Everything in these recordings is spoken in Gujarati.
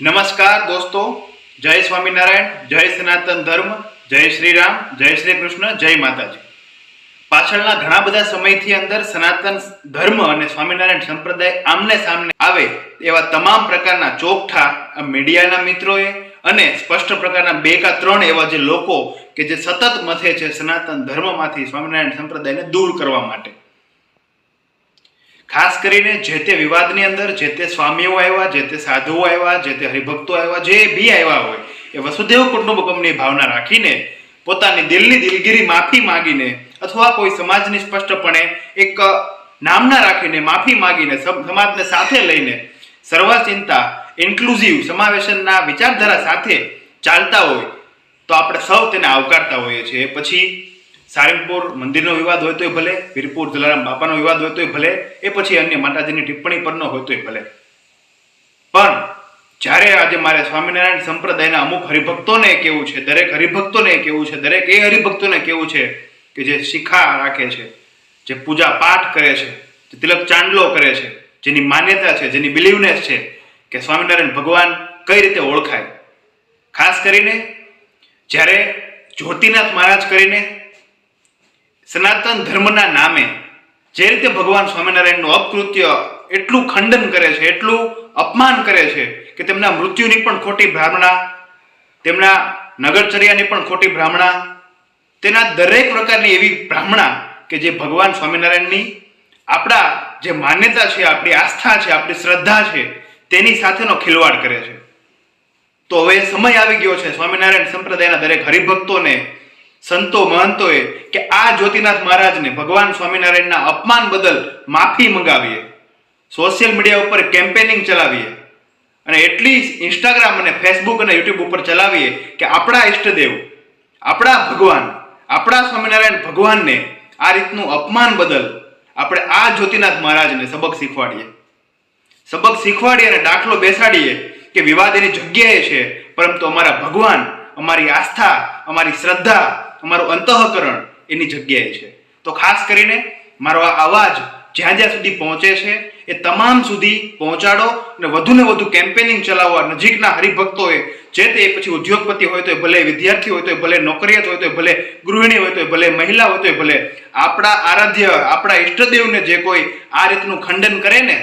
નમસ્કાર દોસ્તો, જય સ્વામિનારાયણ, જય સનાતન ધર્મ, જય શ્રી રામ જય શ્રી કૃષ્ણ જય માતાજી. પાછળના ઘણા બધા સમયથી અંદર સનાતન ધર્મ અને સ્વામિનારાયણ સંપ્રદાય આમને સામને આવે એવા તમામ પ્રકારના ચોકઠા મીડિયાના મિત્રોએ અને સ્પષ્ટ પ્રકારના બે કા ત્રણ એવા જે લોકો કે જે સતત મથે છે સનાતન ધર્મમાંથી સ્વામિનારાયણ સંપ્રદાયને દૂર કરવા માટે. ખાસ કરીને જે તે વિવાદની અંદર, જે તે સ્વામીઓ આવ્યા, જે તે સાધુઓ આવ્યા, જે તે હરિભક્તો આવ્યા, જે બી આવ્યા હોય, એ વસુદેવ કુટુંબકમની ભાવના રાખીને, પોતાની દિલની દિલગીરી માફી માંગીને, અથવા કોઈ સમાજની સ્પષ્ટપણે એક નામના રાખીને માફી માંગીને, સમ- સમાજને સાથે લઈને સર્વચિંતા ઇન્ક્લુઝિવ સમાવેશનના વિચારધારા સાથે ચાલતા હોય, તો આપણે સૌ તેને આવકારતા હોઈએ છીએ. પછી સારંગપુર મંદિરનો વિવાદ હોય તોય ભલે, વીરપુર જલારામ બાપાનો વિવાદ હોય તોય ભલે, એ પછી અન્ય માતાજીની ટિપ્પણી પરનો હોય તોય ભલે. પણ જ્યારે આજે મારે સ્વામિનારાયણ સંપ્રદાયના અમુક હરિભક્તોને કેવું છે, દરેક હરિભક્તોને કેવું છે, દરેક એ હરિભક્તોને કેવું છે કે જે શિખા રાખે છે, જે પૂજા પાઠ કરે છે, જે તિલક ચાંદલો કરે છે, જેની માન્યતા છે, જેની બિલીવનેસ છે કે સ્વામિનારાયણ ભગવાન કઈ રીતે ઓળખાય. ખાસ કરીને જ્યારે જ્યોતિનાથ મહારાજ કરીને સનાતન ધર્મના નામે જે રીતે ભગવાન સ્વામિનારાયણનું અપકૃત્ય એટલું ખંડન કરે છે, એટલું અપમાન કરે છે કે તેમના મૃત્યુની પણ ખોટી ભ્રામણા, તેમના નગરચર્યાની પણ ખોટી ભ્રામણા, તેના દરેક પ્રકારની એવી ભ્રામણા કે જે ભગવાન સ્વામિનારાયણની આપણા જે માન્યતા છે, આપણી આસ્થા છે, આપણી શ્રદ્ધા છે, તેની સાથેનો ખિલવાડ કરે છે. તો હવે સમય આવી ગયો છે, સ્વામિનારાયણ સંપ્રદાયના દરેક હરિભક્તોને સંતો મહંતોએ કે આ જ્યોતિનાથ મહારાજને ભગવાન સ્વામિનારાયણના અપમાન બદલ માફી મંગાવીએ. સોશિયલ મીડિયા ઉપર કેમ્પેનિંગ ચલાવીએ. અને એટલી ઇન્સ્ટાગ્રામ અને ફેસબુક અને યુટ્યુબ ઉપર ચલાવીએ કે આપણા ઈષ્ટદેવ, આપણા ભગવાન, આપણા સ્વામિનારાયણ ભગવાનને આ રીતનું અપમાન બદલ આપણે આ જ્યોતિનાથ મહારાજને સબક શીખવાડીએ. સબક શીખવાડીએ અને દાખલો બેસાડીએ કે વિવાદ એની જગ્યાએ છે, પરંતુ અમારા ભગવાન, અમારી આસ્થા, અમારી શ્રદ્ધા અમારું અંતઃકરણ એની જગ્યાએ છે. તો ખાસ કરીને મારો આ અવાજ જ્યાં જ્યાં સુધી પહોંચે છે, એ તમામ સુધી પહોંચાડો અને વધુ ને વધુ કેમ્પેનિંગ ચલાવવા નજીકના હરિભક્તોએ, જે તે પછી ઉદ્યોગપતિ હોય તો ભલે વિદ્યાર્થી હોય તો ભલે નોકરિયાત હોય તો ભલે ગૃહિણી હોય તો ભલે મહિલા હોય તો ભલે, આપણા આરાધ્ય, આપણા ઈષ્ટદેવને જે કોઈ આ રીતનું ખંડન કરે ને,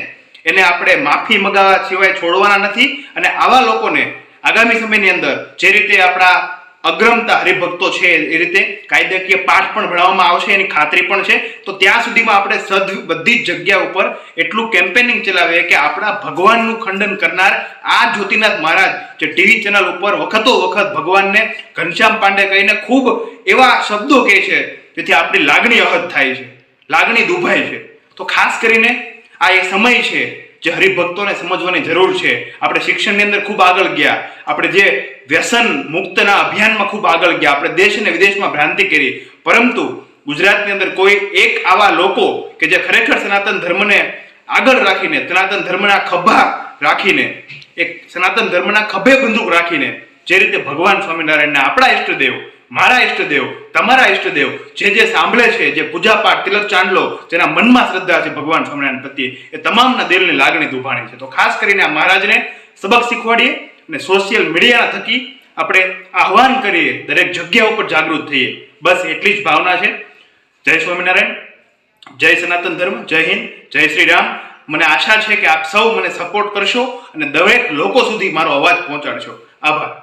એને આપણે માફી મગાવવા સિવાય છોડવાના નથી. અને આવા લોકોને આગામી સમયની અંદર જે રીતે આપણા અગ્રમતા હરિભક્તો છે એ રીતે કાયદાકીય પાઠ પણ ભણાવવામાં આવશે, એની ખાતરી પણ છે. તો ત્યાં સુધીમાં આપણે સદ બધી જ જગ્યા ઉપર એટલું કેમ્પેનિંગ ચલાવીએ કે આપણા ભગવાનનું ખંડન કરનાર આ જ્યોતિનાથ મહારાજ જે ટીવી ચેનલ ઉપર વખતો વખત ભગવાનને ઘનશ્યામ પાંડે કહીને ખૂબ એવા શબ્દો કહે છે, જેથી આપણી લાગણી અહદ થાય છે, લાગણી દુભાય છે. તો ખાસ કરીને આ એ સમય છે જે હરિભક્તોને સમજવાની જરૂર છે. આપણે શિક્ષણની અંદર ખૂબ આગળ ગયા. આપણે જે વ્યસન મુક્તના અભિયાનમાં ખૂબ આગળ ગયા. આપણે દેશ અને વિદેશમાં ભ્રાંતિ કરી. પરંતુ ગુજરાતની અંદર કોઈ એક આવા લોકો કે જે ખરેખર સનાતન ધર્મને આગળ રાખીને, સનાતન ધર્મના ખભા રાખીને, એક સનાતન ધર્મના ખભે બંદૂક રાખીને જે રીતે ભગવાન સ્વામિનારાયણના આપણા ઈષ્ટદેવ, મારા ઈષ્ટદેવ, તમારા ઈષ્ટદેવ જે જે સાંભળે છે, જે પૂજાપાઠ તિલક ચાંદલો જેના મનમાં શ્રદ્ધા છે ભગવાન સ્વામિનારાયણ પ્રત્યે, એ તમામના દિલની લાગણી દુભાણી છે. તો ખાસ કરીને આ મહારાજને સબક શીખવાડીએ. અને સોશિયલ મીડિયા થકી આપણે આહવાન કરીએ, દરેક જગ્યા ઉપર જાગૃત થઈએ. બસ એટલી જ ભાવના છે. જય સ્વામિનારાયણ, જય સનાતન ધર્મ, જય હિન્દ, જય શ્રી રામ. મને આશા છે કે આપ સૌ મને સપોર્ટ કરશો અને દરેક લોકો સુધી મારો અવાજ પહોંચાડશો. આભાર.